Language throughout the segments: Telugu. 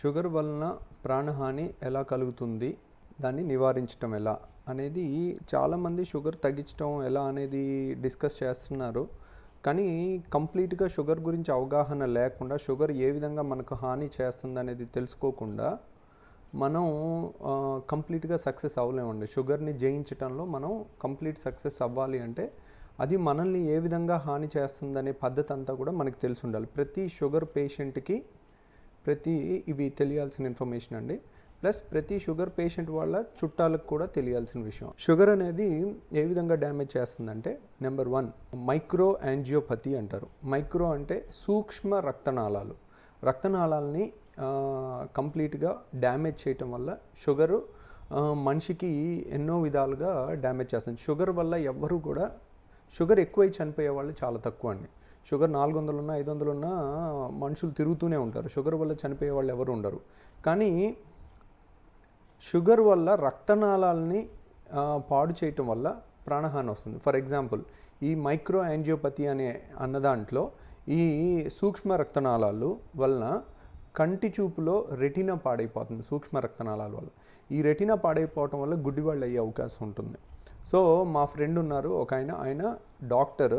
షుగర్ వలన ప్రాణహాని ఎలా కలుగుతుంది? దాన్ని నివారించడం ఎలా? అనేది చాలామంది షుగర్ తగ్గించడం ఎలా అనేది డిస్కస్ చేస్తున్నారు. కానీ కంప్లీట్గా షుగర్ గురించి అవగాహన లేకుండా షుగర్ ఏ విధంగా మనకు హాని చేస్తుంది అనేది తెలుసుకోకుండా మనం కంప్లీట్గా సక్సెస్ అవ్వలేమండి. షుగర్ని జయించడంలో మనం కంప్లీట్ సక్సెస్ అవ్వాలి అంటే అది మనల్ని ఏ విధంగా హాని చేస్తుందనే పద్ధతి అంతా కూడా మనకి తెలిసి ఉండాలి. ప్రతి షుగర్ పేషెంట్కి ప్రతి ఇవి తెలియాల్సిన ఇన్ఫర్మేషన్ అండి. ప్లస్ ప్రతి షుగర్ పేషెంట్ వాళ్ళ చుట్టాలకు కూడా తెలియాల్సిన విషయం. షుగర్ అనేది ఏ విధంగా డ్యామేజ్ చేస్తుందంటే నెంబర్ వన్ మైక్రో యాంజియోపతి అంటారు. మైక్రో అంటే సూక్ష్మ రక్తనాళాలు. రక్తనాళాలని కంప్లీట్గా డ్యామేజ్ చేయటం వల్ల షుగరు మనిషికి ఎన్నో విధాలుగా డ్యామేజ్ చేస్తుంది. షుగర్ వల్ల ఎవ్వరూ కూడా షుగర్ ఎక్కువై చనిపోయే వాళ్ళు చాలా తక్కువ అండి. షుగర్ నాలుగు వందలున్నా ఐదు వందలున్నా మనుషులు తిరుగుతూనే ఉంటారు. షుగర్ వల్ల చనిపోయే వాళ్ళు ఎవరు ఉండరు. కానీ షుగర్ వల్ల రక్తనాళాలని పాడు చేయటం వల్ల ప్రాణహాని వస్తుంది. ఫర్ ఎగ్జాంపుల్ ఈ మైక్రో యాంజియోపతి అనే అన్న దాంట్లో ఈ సూక్ష్మ రక్తనాళాలు వలన కంటి చూపులో రెటినా పాడైపోతుంది సూక్ష్మ రక్తనాళాల వల్ల. ఈ రెటినా పాడైపోవటం వల్ల గుడ్డివాళ్ళు అయ్యే అవకాశం ఉంటుంది. సో మా ఫ్రెండ్ ఉన్నారు ఒక ఆయన. ఆయన డాక్టర్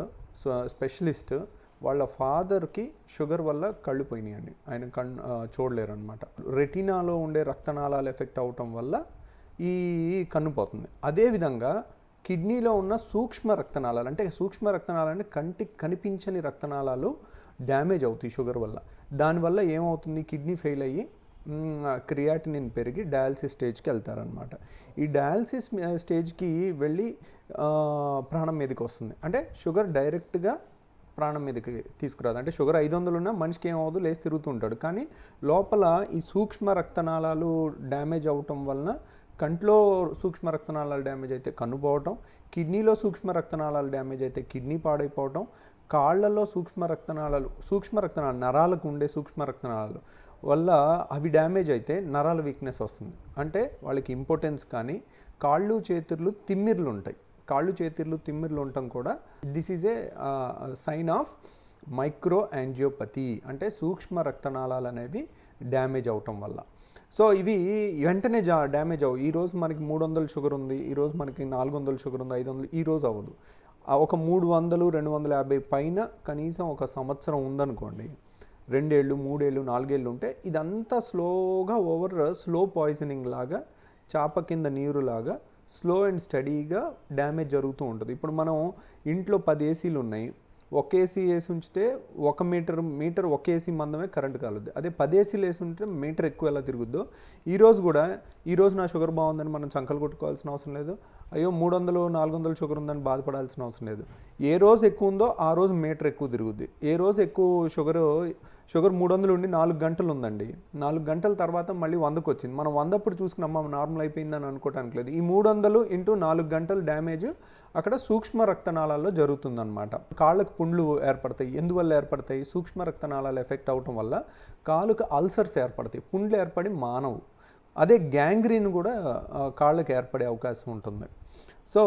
స్పెషలిస్ట్ వాళ్ళ ఫాదర్కి షుగర్ వల్ల కళ్ళు పోయినాయండి. ఆయన కన్ చూడలేరు అనమాట రెటీనాలో ఉండే రక్తనాళాలు ఎఫెక్ట్ అవటం వల్ల ఈ కన్ను పోతుంది. అదేవిధంగా కిడ్నీలో ఉన్న సూక్ష్మ రక్తనాళాలు అంటే సూక్ష్మ రక్తనాళాలు అంటే కంటికి కనిపించని రక్తనాళాలు డ్యామేజ్ అవుతాయి షుగర్ వల్ల. దానివల్ల ఏమవుతుంది? కిడ్నీ ఫెయిల్ అయ్యి క్రియాటినిన్ పెరిగి డయాలసిస్ స్టేజ్కి వెళ్తారనమాట ఈ డయాలసిస్ స్టేజ్కి వెళ్ళి ప్రాణం మీదకి వస్తుంది. అంటే షుగర్ డైరెక్ట్గా ప్రాణం మీదకి తీసుకురాదు. అంటే షుగర్ ఐదు వందలు ఉన్నా మనిషికి ఏమవుదు లేచి తిరుగుతుంటాడు కానీ లోపల ఈ సూక్ష్మ రక్తనాళాలు డ్యామేజ్ అవటం వలన కంట్లో సూక్ష్మ రక్తనాళాలు డ్యామేజ్ అయితే కన్ను పోవటం కిడ్నీలో సూక్ష్మ రక్తనాళాలు డ్యామేజ్ అయితే కిడ్నీ పాడైపోవటం కాళ్ళలో సూక్ష్మ రక్తనాళాలు సూక్ష్మ రక్తనాళాలు నరాలకు ఉండే సూక్ష్మ రక్తనాళాలు వల్ల అవి డ్యామేజ్ అయితే నరాల వీక్నెస్ వస్తుంది. అంటే వాళ్ళకి ఇంపార్టెన్స్ కానీ కాళ్ళు చేతులు తిమ్మిర్లు ఉంటాయి. కాళ్ళు చేతులు తిమ్మిర్లు ఉండటం కూడా this is a sign of micro angiopathy అంటే సూక్ష్మ రక్తనాళాలు అనేవి డ్యామేజ్ అవటం వల్ల. సో ఇవి వెంటనే జా డ్యామేజ్ అవ్వవు. ఈరోజు మనకి మూడు వందల షుగర్ ఉంది ఈరోజు మనకి నాలుగు వందల షుగర్ ఉంది ఐదు వందలు ఈరోజు అవ్వదు. ఒక మూడు వందలు రెండు వందల యాభై పైన కనీసం ఒక సంవత్సరం ఉందనుకోండి రెండేళ్ళు మూడేళ్ళు నాలుగేళ్ళు ఉంటే ఇదంతా స్లోగా ఓవర్ స్లో పాయిజనింగ్ లాగా చాప కింద నీరులాగా స్లో అండ్ స్టడీగా డ్యామేజ్ జరుగుతూ ఉంటుంది. ఇప్పుడు మనం ఇంట్లో పది ఏసీలు ఉన్నాయి. ఒక ఏసీ వేసి ఉంచితే ఒక మీటర్ మీటర్ ఒక ఏసీ మందమే కరెంట్ కాలుద్ది. అదే పది ఏసీలు వేసి ఉంటే మీటర్ ఎక్కువ ఎలా తిరుగుద్దో? ఈ రోజు కూడా ఈ రోజు నా షుగర్ బాగుందని మనం చంకలు కొట్టుకోవాల్సిన అవసరం లేదు. అయ్యో మూడు వందలు నాలుగు వందలు షుగర్ ఉందని బాధపడాల్సిన అవసరం లేదు. ఏ రోజు ఎక్కువ ఉందో ఆ రోజు మీటర్ ఎక్కువ తిరుగుద్ది. ఏ రోజు ఎక్కువ షుగర్ షుగర్ మూడు వందలు ఉండి నాలుగు గంటలు ఉందండి. నాలుగు గంటల తర్వాత మళ్ళీ వందకు వచ్చింది మనం వందప్పుడు చూసుకున్నాం అమ్మ నార్మల్ అయిపోయిందని అనుకోవటానికి లేదు. ఈ మూడు వందలు ఇంటూ నాలుగు గంటలు డ్యామేజ్ అక్కడ సూక్ష్మ రక్తనాళాల్లో జరుగుతుందన్నమాట. కాళ్ళకు పుండ్లు ఏర్పడతాయి. ఎందువల్ల ఏర్పడతాయి? సూక్ష్మ రక్తనాళాలు ఎఫెక్ట్ అవటం వల్ల కాలుకు అల్సర్స్ ఏర్పడతాయి. పుండ్లు ఏర్పడి మానవు. అదే గ్యాంగ్రీన్ కూడా కాళ్ళకు ఏర్పడే అవకాశం ఉంటుంది. సో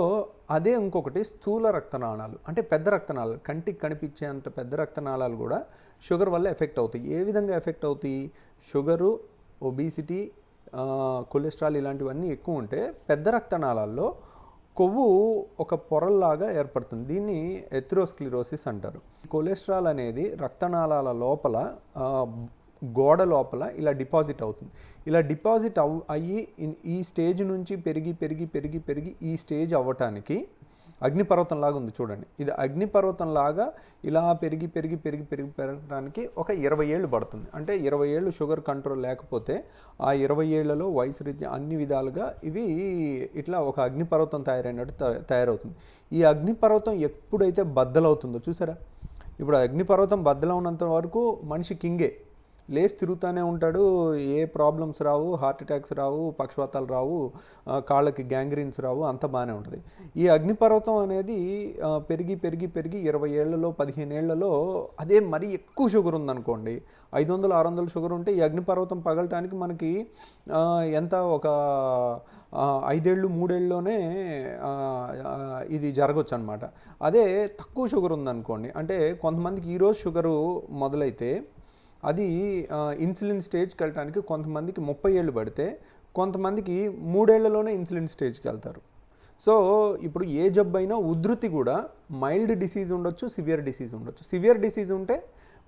అదే ఇంకొకటి స్థూల రక్తనాళాలు. అంటే పెద్ద రక్తనాళాలు. కంటికి కనిపించేంత పెద్ద రక్తనాళాలు కూడా షుగర్ వల్ల ఎఫెక్ట్ అవుతాయి. ఏ విధంగా ఎఫెక్ట్ అవుతాయి? షుగరు ఒబీసిటీ కొలెస్ట్రాల్ ఇలాంటివన్నీ ఎక్కువ ఉంటే పెద్ద రక్తనాళాల్లో కొవ్వు ఒక పొరల్లాగా ఏర్పడుతుంది. దీన్ని ఎథ్రోస్క్లిరోసిస్ అంటారు. కొలెస్ట్రాల్ అనేది రక్తనాళాల లోపల గోడ లోపల ఇలా డిపాజిట్ అవుతుంది. ఇలా డిపాజిట్ అవ్ అయ్యి ఈ స్టేజ్ నుంచి పెరిగి పెరిగి పెరిగి పెరిగి ఈ స్టేజ్ అవ్వటానికి అగ్నిపర్వతం లాగా ఉంది చూడండి. ఇది అగ్నిపర్వతం లాగా ఇలా పెరిగి పెరిగి పెరిగి పెరిగి పెరగడానికి ఒక ఇరవై ఏళ్ళు పడుతుంది. అంటే ఇరవై ఏళ్ళు షుగర్ కంట్రోల్ లేకపోతే ఆ ఇరవై ఏళ్ళలో వయసు రీత్యా అన్ని విధాలుగా ఇవి ఇట్లా ఒక అగ్నిపర్వతం తయారైనట్టు తయారవుతుంది. ఈ అగ్నిపర్వతం ఎప్పుడైతే బద్దలవుతుందో చూసారా? ఇప్పుడు అగ్నిపర్వతం బద్దలు ఉన్నంత వరకు మనిషి కింగే. లేచి తిరుగుతూనే ఉంటాడు. ఏ ప్రాబ్లమ్స్ రావు హార్ట్ అటాక్స్ రావు పక్షవాతాలు రావు కాళ్ళకి గ్యాంగ్రీన్స్ రావు అంత బాగానే ఉంటుంది. ఈ అగ్నిపర్వతం అనేది పెరిగి పెరిగి పెరిగి ఇరవై ఏళ్ళలో పదిహేను ఏళ్ళలో అదే మరీ ఎక్కువ షుగర్ ఉందనుకోండి. ఐదు వందలు ఆరు వందలు షుగర్ ఉంటే ఈ అగ్నిపర్వతం పగలటానికి మనకి ఎంత ఒక ఐదేళ్ళు మూడేళ్ళలోనే ఇది జరగచ్చు అనమాట అదే తక్కువ షుగర్ ఉందనుకోండి. అంటే కొంతమందికి ఈరోజు షుగరు మొదలైతే అది ఇన్సులిన్ స్టేజ్కి వెళ్ళటానికి కొంతమందికి ముప్పై ఏళ్ళు పడితే కొంతమందికి మూడేళ్ళలోనే ఇన్సులిన్ స్టేజ్కి వెళ్తారు. సో ఇప్పుడు ఏ జబ్బు అయినా ఉధృతి కూడా మైల్డ్ డిసీజ్ ఉండొచ్చు సివియర్ డిసీజ్ ఉండొచ్చు. సివియర్ డిసీజ్ ఉంటే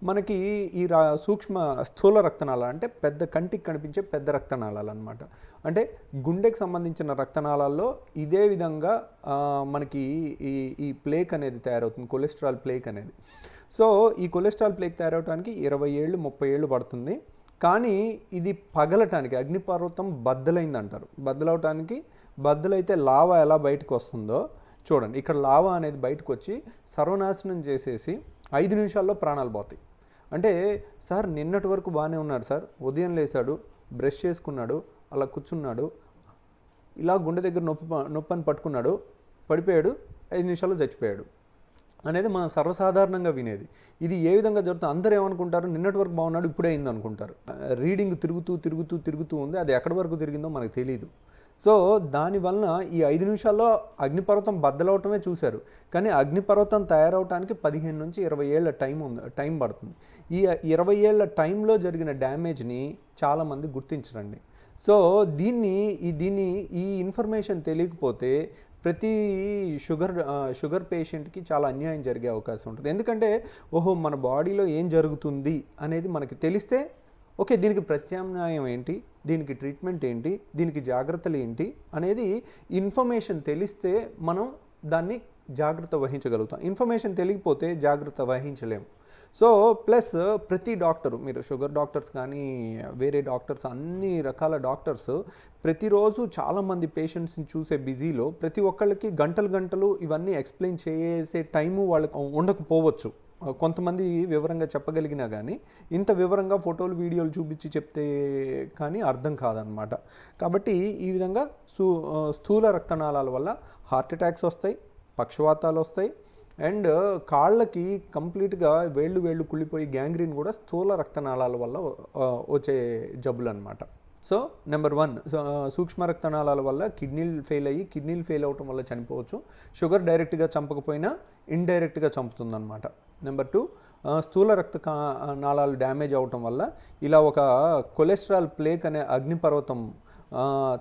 మనకి ఈ రా సూక్ష్మ స్థూల రక్తనాళ అంటే పెద్ద కంటికి కనిపించే పెద్ద రక్తనాళాలు అనమాట అంటే గుండెకి సంబంధించిన రక్తనాళాల్లో ఇదే విధంగా మనకి ఈ ఈ ప్లేక్ అనేది తయారవుతుంది కొలెస్ట్రాల్ ప్లేక్ అనేది. సో ఈ కొలెస్ట్రాల్ ప్లేక్ తయారవడానికి ఇరవై ఏళ్ళు ముప్పై ఏళ్ళు పడుతుంది. కానీ ఇది పగలటానికి అగ్నిపర్వతం బద్దలైంది అంటారు బద్దలవటానికి బద్దలైతే లావా ఎలా బయటకు వస్తుందో చూడండి. ఇక్కడ లావా అనేది బయటకు వచ్చి సర్వనాశనం చేసేసి ఐదు నిమిషాల్లో ప్రాణాలు పోతాయి. అంటే సార్ నిన్నటి వరకు బాగానే ఉన్నాడు సార్. ఉదయం లేచాడు బ్రష్ చేసుకున్నాడు అలా కూర్చున్నాడు ఇలా గుండె దగ్గర నొప్పి నొప్పి అని పట్టుకున్నాడు పడిపోయాడు ఐదు నిమిషాల్లో చచ్చిపోయాడు. అనేది మనం సర్వసాధారణంగా వినేది. ఇది ఏ విధంగా జరుగుతుంది అందరూ ఏమనుకుంటారు? నిన్నటి వరకు బాగున్నాడు ఇప్పుడే అయింది అనుకుంటారు. రీడింగ్ తిరుగుతూ తిరుగుతూ తిరుగుతూ ఉంది. అది ఎక్కడి వరకు తిరిగిందో మనకు తెలియదు సో దానివలన ఈ ఐదు నిమిషాల్లో అగ్నిపర్వతం బద్దలవటమే చూశారు. కానీ అగ్నిపర్వతం తయారవటానికి పదిహేను నుంచి ఇరవై ఏళ్ళ టైం ఉంది టైం పడుతుంది. ఈ ఇరవై ఏళ్ళ టైంలో జరిగిన డ్యామేజ్ని చాలామంది గుర్తించరండి. సో దీన్ని ఈ దీన్ని ఈ ఇన్ఫర్మేషన్ తెలియకపోతే ప్రతి షుగర్ షుగర్ పేషెంట్కి చాలా అన్యాయం జరిగే అవకాశం ఉంటుంది. ఎందుకంటే ఓహో మన బాడీలో ఏం జరుగుతుంది అనేది మనకి తెలిస్తే ఓకే దీనికి ప్రత్యామ్నాయం ఏంటి? దీనికి ట్రీట్మెంట్ ఏంటి? దీనికి జాగ్రత్తలు ఏంటి? అనేది ఇన్ఫర్మేషన్ తెలిస్తే మనం దాన్ని జాగ్రత్త వహించగలుగుతాం. ఇన్ఫర్మేషన్ తెలియకపోతే జాగ్రత్త వహించలేము సో ప్లస్ ప్రతి డాక్టరు మీరు షుగర్ డాక్టర్స్ కానీ వేరే డాక్టర్స్ అన్ని రకాల డాక్టర్స్ ప్రతిరోజు చాలామంది పేషెంట్స్ని చూసే బిజీలో ప్రతి ఒక్కళ్ళకి గంటలు గంటలు ఇవన్నీ ఎక్స్ప్లెయిన్ చేసే టైము వాళ్ళకి ఉండకపోవచ్చు. కొంతమంది వివరంగా చెప్పగలిగినా కానీ ఇంత వివరంగా ఫోటోలు వీడియోలు చూపించి చెప్తే కానీ అర్థం కాదనమాట. కాబట్టి ఈ విధంగా సు స్థూల రక్తనాళాల వల్ల హార్ట్ అటాక్స్ వస్తాయి పక్షవాతాలు వస్తాయి అండ్ కాళ్ళకి కంప్లీట్గా వేళ్ళు వేళ్ళు కుళ్ళిపోయి గ్యాంగ్రీన్ కూడా స్థూల రక్తనాళాల వల్ల వచ్చే జబ్బులు అనమాట సో నెంబర్ వన్ సూక్ష్మ రక్తనాళాల వల్ల కిడ్నీలు ఫెయిల్ అయ్యి కిడ్నీలు ఫెయిల్ అవటం వల్ల చనిపోవచ్చు. షుగర్ డైరెక్ట్గా చంపకపోయినా ఇండైరెక్ట్గా చంపుతుందన్నమాట. నెంబర్ టూ స్థూల రక్త నాళాలు డ్యామేజ్ అవటం వల్ల ఇలా ఒక కొలెస్ట్రాల్ ప్లేక్ అనే అగ్నిపర్వతం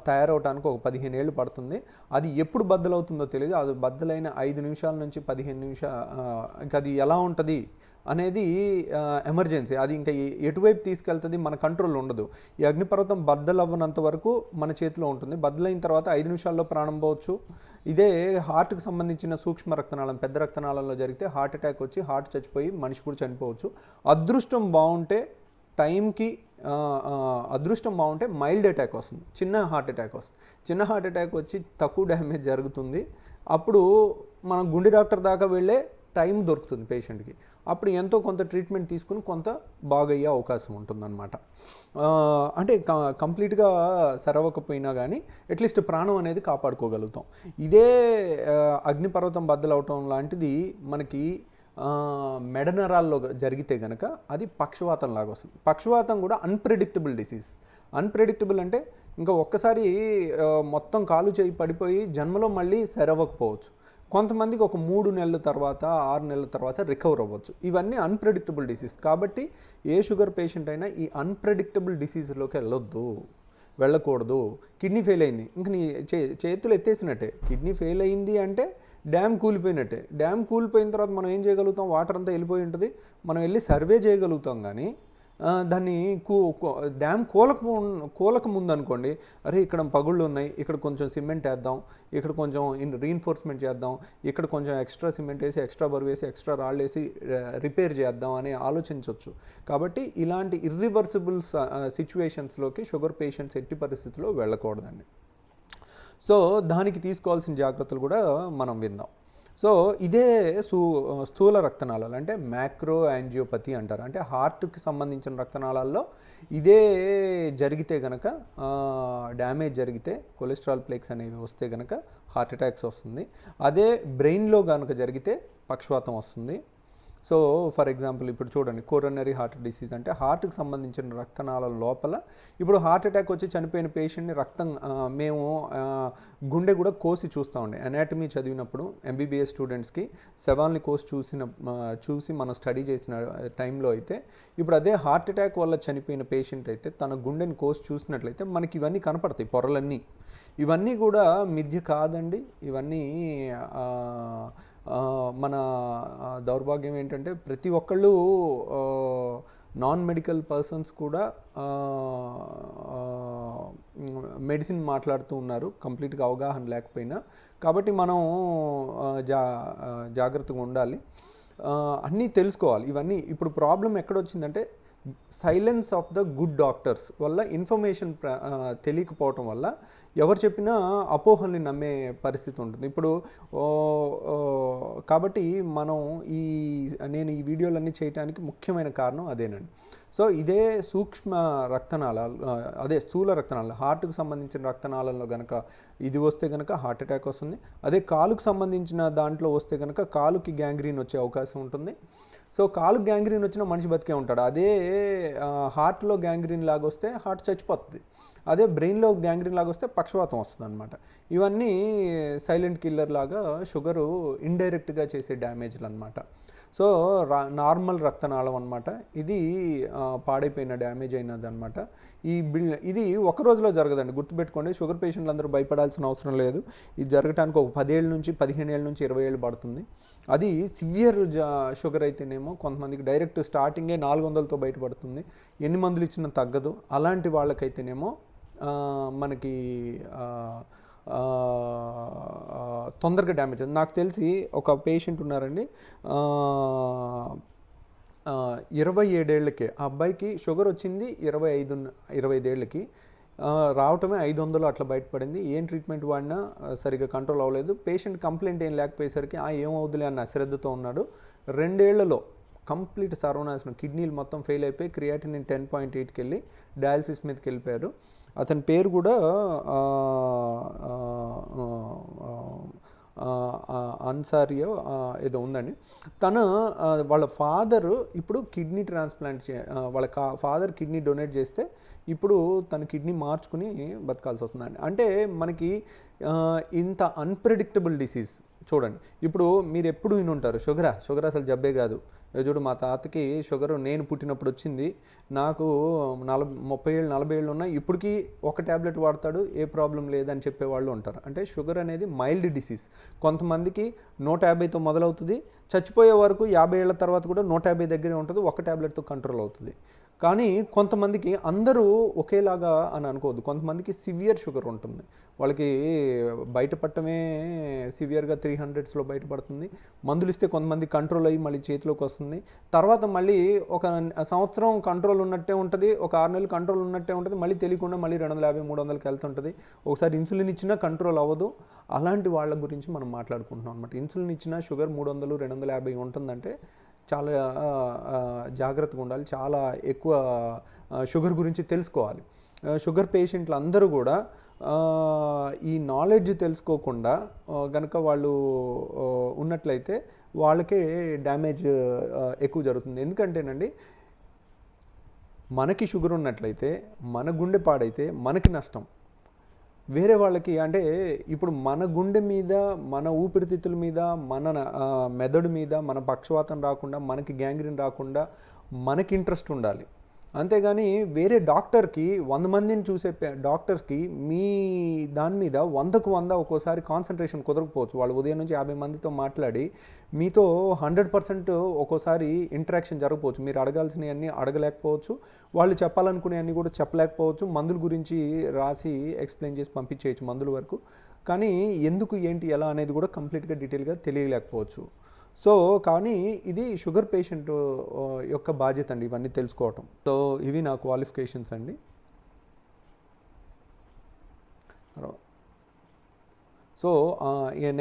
తయారవడానికి ఒక పదిహేను ఏళ్ళు పడుతుంది. అది ఎప్పుడు బద్దలవుతుందో తెలియదు అది బద్దలైన ఐదు నిమిషాల నుంచి పదిహేను నిమిషాలు ఇంకా అది ఎలా ఉంటుంది అనేది ఎమర్జెన్సీ. అది ఇంకా ఎటువైపు తీసుకెళ్తుంది మన కంట్రోల్ ఉండదు. ఈ అగ్నిపర్వతం బద్దలవ్వనంత వరకు మన చేతిలో ఉంటుంది. బద్దలైన తర్వాత ఐదు నిమిషాల్లో ప్రాణం పోవచ్చు. ఇదే హార్ట్కి సంబంధించిన సూక్ష్మ రక్తనాళం పెద్ద రక్తనాళంలో జరిగితే హార్ట్ అటాక్ వచ్చి హార్ట్ చచ్చిపోయి మనిషి కూడా చనిపోవచ్చు. అదృష్టం బాగుంటే టైంకి అదృష్టం బాగుంటే మైల్డ్ అటాక్ వస్తుంది. చిన్న హార్ట్ అటాక్ వస్తుంది. చిన్న హార్ట్ అటాక్ వచ్చి తక్కువ డ్యామేజ్ జరుగుతుంది. అప్పుడు మనం గుండె డాక్టర్ దాకా వెళ్ళే టైం దొరుకుతుంది పేషెంట్కి. అప్పుడు ఎంతో కొంత ట్రీట్మెంట్ తీసుకుని కొంత బాగయ్యే అవకాశం ఉంటుందన్నమాట. అంటే క- కంప్లీట్గా సరవకపోయినా కానీ అట్లీస్ట్ ప్రాణం అనేది కాపాడుకోగలుగుతాం. ఇదే అగ్నిపర్వతం బద్దలవటం లాంటిది మనకి మెడనరాల్లో జరిగితే గనక అది పక్షవాతం లాగా వస్తుంది. పక్షవాతం కూడా అన్ప్రెడిక్టబుల్ డిసీజ్ అన్ప్రెడిక్టబుల్ అంటే ఇంకా ఒక్కసారి మొత్తం కాలు చేయి పడిపోయి జన్మలో మళ్ళీ సరవకపోవచ్చు కొంతమందికి ఒక మూడు నెలల తర్వాత ఆరు నెలల తర్వాత రికవర్ అవ్వచ్చు. ఇవన్నీ అన్ప్రెడిక్టబుల్ డిసీజ్ కాబట్టి ఏ షుగర్ పేషెంట్ అయినా ఈ అన్ప్రెడిక్టబుల్ డిసీజ్లోకి వెళ్ళొద్దు. వెళ్ళకూడదు. కిడ్నీ ఫెయిల్ అయింది. ఇంక నీ చే చేతులు ఎత్తేసినట్టే. కిడ్నీ ఫెయిల్ అయింది అంటే డ్యామ్ కూలిపోయినట్టే. డ్యామ్ కూలిపోయిన తర్వాత మనం ఏం చేయగలుగుతాం? వాటర్ అంతా వెళ్ళిపోయి ఉంటుంది. మనం వెళ్ళి సర్వే చేయగలుగుతాం కానీ దాన్ని కూ డ్యామ్ కూలక కూలక ముందు అనుకోండి అరే ఇక్కడ పగుళ్ళు ఉన్నాయి ఇక్కడ కొంచెం సిమెంట్ వేద్దాం ఇక్కడ కొంచెం ఇన్ రీఎన్ఫోర్స్మెంట్ చేద్దాం ఇక్కడ కొంచెం ఎక్స్ట్రా సిమెంట్ వేసి ఎక్స్ట్రా బరువు వేసి ఎక్స్ట్రా రాళ్ళు వేసి రిపేర్ చేద్దాం అని ఆలోచించవచ్చు కాబట్టి ఇలాంటి ఇర్రివర్సిబుల్ సిచ్యువేషన్స్లోకి షుగర్ పేషెంట్స్ ఎట్టి పరిస్థితుల్లో వెళ్ళకూడదండి. సో దానికి తీసుకోవాల్సిన జాగ్రత్తలు కూడా మనం విందాం. సో ఇదే సు స్థూల రక్తనాళాలు అంటే మ్యాక్రో యాంజియోపతి అంటారు. అంటే హార్ట్కి సంబంధించిన రక్తనాళాల్లో ఇదే జరిగితే గనక డ్యామేజ్ జరిగితే కొలెస్ట్రాల్ ప్లేక్స్ అనేవి వస్తే గనక హార్ట్ అటాక్స్ వస్తుంది. అదే బ్రెయిన్లో కనుక జరిగితే పక్షవాతం వస్తుంది. సో ఫర్ ఎగ్జాంపుల్ ఇప్పుడు చూడండి కోరనరీ హార్ట్ డిసీజ్ అంటే హార్ట్కి సంబంధించిన రక్తనాళాల లోపల ఇప్పుడు హార్ట్ అటాక్ వచ్చి చనిపోయిన పేషెంట్ని రక్తం మేము గుండె కూడా కోసి చూస్తూ ఉండే. అనాటమీ చదివినప్పుడు ఎంబీబీఎస్ స్టూడెంట్స్కి శవాల్ని కోసి చూసిన చూసి మనం స్టడీ చేసిన టైంలో అయితే ఇప్పుడు అదే హార్ట్ అటాక్ వల్ల చనిపోయిన పేషెంట్ అయితే తన గుండెని కోసి చూసినట్లయితే మనకి ఇవన్నీ కనపడతాయి పొరలన్నీ. ఇవన్నీ కూడా మిథ్య కాదండి. ఇవన్నీ మన దౌర్భాగ్యం ఏంటంటే ప్రతి ఒక్కళ్ళు నాన్ మెడికల్ పర్సన్స్ కూడా మెడిసిన్ మాట్లాడుతూ ఉన్నారు. కంప్లీట్గా అవగాహన లేకపోయినా. కాబట్టి మనం జా జాగ్రత్తగా ఉండాలి. అన్నీ తెలుసుకోవాలి. ఇవన్నీ ఇప్పుడు problem ఎక్కడొచ్చిందంటే silence of the good doctors వల్ల ఇన్ఫర్మేషన్ తెలియకపోవటం వల్ల ఎవరు చెప్పినా అపోహల్ని నమ్మే పరిస్థితి ఉంటుంది. ఇప్పుడు కాబట్టి మనం ఈ నేను ఈ వీడియోలన్నీ చేయడానికి ముఖ్యమైన కారణం అదేనండి. సో ఇదే సూక్ష్మ రక్తనాళాలు అదే స్థూల రక్తనాళాలు హార్ట్కు సంబంధించిన రక్తనాళంలో కనుక ఇది వస్తే కనుక హార్ట్ అటాక్ వస్తుంది. అదే కాలుకు సంబంధించిన దాంట్లో వస్తే కనుక కాలుకి గ్యాంగ్రీన్ వచ్చే అవకాశం ఉంటుంది. సో కాలు గ్యాంగ్రీన్ వచ్చిన మనిషి బతికే ఉంటాడు. అదే హార్ట్లో గ్యాంగ్రీన్ లాగా వస్తే హార్ట్ చచ్చిపోతుంది. అదే బ్రెయిన్లో గ్యాంగ్రీన్ లాగా వస్తే పక్షవాతం వస్తుంది అనమాట ఇవన్నీ సైలెంట్ కిల్లర్ లాగా షుగరు ఇండైరెక్ట్గా చేసే డ్యామేజ్లు అనమాట సో రా నార్మల్ రక్తనాళం అనమాట ఇది పాడైపోయిన డ్యామేజ్ అయినది అనమాట ఈ బిల్ ఇది ఒక రోజులో జరగదండి. గుర్తుపెట్టుకోండి షుగర్ పేషెంట్లు అందరూ భయపడాల్సిన అవసరం లేదు. ఇది జరగటానికి ఒక పదేళ్ళ నుంచి పదిహేను ఏళ్ళ నుంచి ఇరవై ఏళ్ళు పడుతుంది. అది సివియర్ జా షుగర్ అయితేనేమో కొంతమందికి డైరెక్ట్ స్టార్టింగే నాలుగు వందలతో బయటపడుతుంది. ఎన్ని మందులు ఇచ్చినా తగ్గదు. అలాంటి వాళ్ళకైతేనేమో మనకి తొందరగా డ్యామేజ్ అవుతుంది నాకు తెలిసి ఒక పేషెంట్ ఉన్నారండి. ఇరవై ఏడేళ్ళకి. ఆ అబ్బాయికి షుగర్ వచ్చింది ఇరవై ఐదు ఇరవై ఐదేళ్ళకి. రావటమే ఐదు వందలు అట్లా బయటపడింది. ఏం ట్రీట్మెంట్ వాడినా సరిగ్గా కంట్రోల్ అవ్వలేదు. పేషెంట్ కంప్లైంట్ ఏం లేకపోయేసరికి ఆ ఏమవుతులే అన్న అశ్రద్ధతో ఉన్నాడు. రెండేళ్ళలో కంప్లీట్ సర్వనాశనం కిడ్నీలు మొత్తం ఫెయిల్ అయిపోయి క్రియాటిన్ టెన్ పాయింట్ ఎయిట్కి వెళ్ళి డయాలసిస్ మీదకి వెళ్ళిపోయారు. అతని పేరు కూడా అన్సారియో ఏదో ఉందండి. తను వాళ్ళ ఫాదర్ ఇప్పుడు కిడ్నీ ట్రాన్స్ప్లాంట్ చే వాళ్ళ కా ఫాదర్ కిడ్నీ డొనేట్ చేస్తే ఇప్పుడు తన కిడ్నీ మార్చుకుని బతకాల్సి వస్తుందండి. అంటే మనకి ఇంత అన్ప్రెడిక్టబుల్ డిసీజ్ చూడండి. ఇప్పుడు మీరు ఎప్పుడు విని ఉంటారు షుగరా? షుగర్ అసలు జబ్బే కాదు. చూడు మా తాతకి షుగర్ నేను పుట్టినప్పుడు వచ్చింది. నాకు నలభై ముప్పై ఏళ్ళు నలభై ఏళ్ళు ఉన్నాయి ఇప్పటికీ ఒక ట్యాబ్లెట్ వాడతాడు ఏ ప్రాబ్లం లేదని చెప్పే వాళ్ళు ఉంటారు. అంటే షుగర్ అనేది మైల్డ్ డిసీజ్. కొంతమందికి నూట యాభైతో మొదలవుతుంది. చచ్చిపోయే వరకు యాభై ఏళ్ళ తర్వాత కూడా నూట యాభై దగ్గరే ఉంటుంది ఒక ట్యాబ్లెట్తో కంట్రోల్ అవుతుంది. కానీ కొంతమందికి అందరూ ఒకేలాగా అని అనుకోవద్దు. కొంతమందికి సివియర్ షుగర్ ఉంటుంది. వాళ్ళకి బయటపడటమే సివియర్గా త్రీ హండ్రెడ్స్లో బయటపడుతుంది. మందులు ఇస్తే కొంతమంది కంట్రోల్ అయ్యి మళ్ళీ చేతిలోకి వస్తుంది. తర్వాత మళ్ళీ ఒక సంవత్సరం కంట్రోల్ ఉన్నట్టే ఉంటుంది. ఒక ఆరు నెలలు కంట్రోల్ ఉన్నట్టే ఉంటుంది. మళ్ళీ తెలియకుండా మళ్ళీ రెండు వందల యాభై మూడు వందలకి వెళ్తుంటుంది ఒకసారి ఇన్సులిన్ ఇచ్చినా కంట్రోల్ అవ్వదు. అలాంటి వాళ్ళ గురించి మనం మాట్లాడుకుంటున్నాం అనమాట ఇన్సులిన్ ఇచ్చినా షుగర్ మూడు వందలు రెండు వందల యాభై ఉంటుందంటే చాలా జాగ్రత్తగా ఉండాలి. చాలా ఎక్కువ షుగర్ గురించి తెలుసుకోవాలి. షుగర్ పేషెంట్లు అందరూ కూడా ఈ నాలెడ్జ్ తెలుసుకోకుండా కనుక వాళ్ళు ఉన్నట్లయితే వాళ్ళకే డ్యామేజ్ ఎక్కువ జరుగుతుంది. ఎందుకంటేనండి మనకి షుగర్ ఉన్నట్లయితే మన గుండె పాడైతే మనకి నష్టం. వేరే వాళ్ళకి అంటే ఇప్పుడు మన గుండె మీద మన ఊపిరితిత్తుల మీద మన మెదడు మీద మన పక్షవాతం రాకుండా మనకి గ్యాంగ్రీన్ రాకుండా మనకి ఇంట్రెస్ట్ ఉండాలి. అంతేగాని వేరే డాక్టర్కి వంద మందిని చూసే డాక్టర్కి డాక్టర్స్కి మీ దాని మీద వందకు వంద ఒక్కోసారి కాన్సన్ట్రేషన్ కుదరకపోవచ్చు. వాళ్ళు ఉదయం నుంచి యాభై మందితో మాట్లాడి మీతో హండ్రెడ్ పర్సెంట్ ఒక్కోసారి ఇంటరాక్షన్ జరగకపోవచ్చు. మీరు అడగాల్సినవన్నీ అడగలేకపోవచ్చు. వాళ్ళు చెప్పాలనుకునేవన్నీ కూడా చెప్పలేకపోవచ్చు. మందుల గురించి రాసి ఎక్స్ప్లెయిన్ చేసి పంపించేయచ్చు మందుల వరకు. కానీ ఎందుకు ఏంటి ఎలా అనేది కూడా కంప్లీట్గా డీటెయిల్గా తెలియలేకపోవచ్చు. సో కానీ ఇది షుగర్ పేషెంట్ యొక్క బాధ్యత అండి ఇవన్నీ తెలుసుకోవటం. సో ఇవి నా క్వాలిఫికేషన్స్ అండి. సో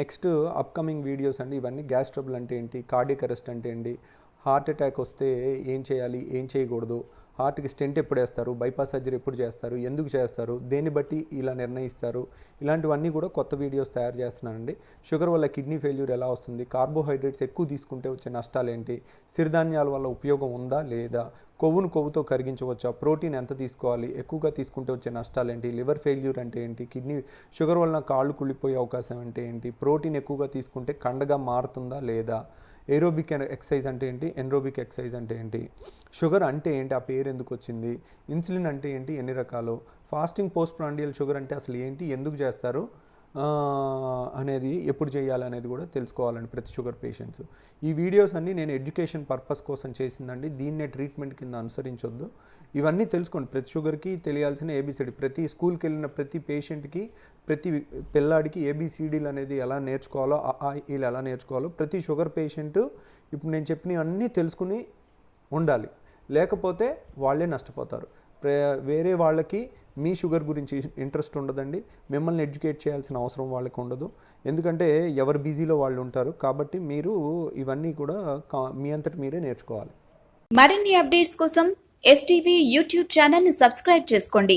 నెక్స్ట్ అప్కమింగ్ వీడియోస్ అండి. ఇవన్నీ గ్యాస్ ట్రబుల్ అంటే ఏంటి? కార్డియక్ అరెస్ట్ అంటే ఏంటి? హార్ట్ అటాక్ వస్తే ఏం చేయాలి? ఏం చేయకూడదు? హార్ట్కి స్టెంట్ ఎప్పుడు వేస్తారు? బైపాస్ సర్జరీ ఎప్పుడు చేస్తారు? ఎందుకు చేస్తారు? దేన్ని బట్టి ఇలా నిర్ణయిస్తారు? ఇలాంటివన్నీ కూడా కొత్త వీడియోస్ తయారు చేస్తున్నానండి. షుగర్ వల్ల కిడ్నీ ఫెయిల్యూర్ ఎలా వస్తుంది? కార్బోహైడ్రేట్స్ ఎక్కువ తీసుకుంటే వచ్చే నష్టాలు ఏంటి సిరిధాన్యాల వల్ల ఉపయోగం ఉందా? లేదా? కొవ్వును కొవ్వుతో కరిగించవచ్చా? ప్రోటీన్ ఎంత తీసుకోవాలి? ఎక్కువగా తీసుకుంటే వచ్చే నష్టాలు ఏంటి లివర్ ఫెయిల్యూర్ అంటే ఏంటి? కిడ్నీ షుగర్ వలన కాళ్ళు కుళ్ళిపోయే అవకాశం అంటే ఏంటి? ప్రోటీన్ ఎక్కువగా తీసుకుంటే కండగా మారుతుందా? లేదా? ఏరోబిక్ ఎక్సైజ్ అంటే ఏంటి? ఎన్రోబిక్ ఎక్సైజ్ అంటే ఏంటి? షుగర్ అంటే ఏంటి? ఆ పేరు ఎందుకు వచ్చింది? ఇన్సులిన్ అంటే ఏంటి? ఎన్ని రకాలు? ఫాస్టింగ్ పోస్ట్ ప్రాండియల్ షుగర్ అంటే అసలు ఏంటి? ఎందుకు చేస్తారు? అనేది ఎప్పుడు చేయాలనేది కూడా తెలుసుకోవాలండి ప్రతి షుగర్ పేషెంట్స్ ఈ వీడియోస్ అన్నీ నేను ఎడ్యుకేషన్ పర్పస్ కోసం చేసిందండి. దీన్నే ట్రీట్మెంట్ కింద అనుసరించొద్దు. ఇవన్నీ తెలుసుకోండి. ప్రతి షుగర్కి తెలియాల్సిన ఏబిసిడి ప్రతి స్కూల్కి వెళ్ళిన ప్రతి పేషెంట్కి ప్రతి పిల్లాడికి ఏబిసిడీలు అనేది ఎలా నేర్చుకోవాలో ఆ, వీళ్ళు ఎలా నేర్చుకోవాలో ప్రతి షుగర్ పేషెంట్ ఇప్పుడు నేను చెప్పినవన్నీ తెలుసుకుని ఉండాలి. లేకపోతే వాళ్ళే నష్టపోతారు. వేరే వాళ్ళకి మీ షుగర్ గురించి ఇంట్రెస్ట్ ఉండదండి. మిమ్మల్ని ఎడ్యుకేట్ చేయాల్సిన అవసరం వాళ్ళకి ఉండదు. ఎందుకంటే ఎవరు బిజీలో వాళ్ళు ఉంటారు. కాబట్టి మీరు ఇవన్నీ కూడా కా- మీ అంతటి మీరే నేర్చుకోవాలి. మరిన్ని అప్డేట్స్ కోసం ఎస్టీవీ యూట్యూబ్ ఛానల్ను సబ్స్క్రైబ్ చేసుకోండి.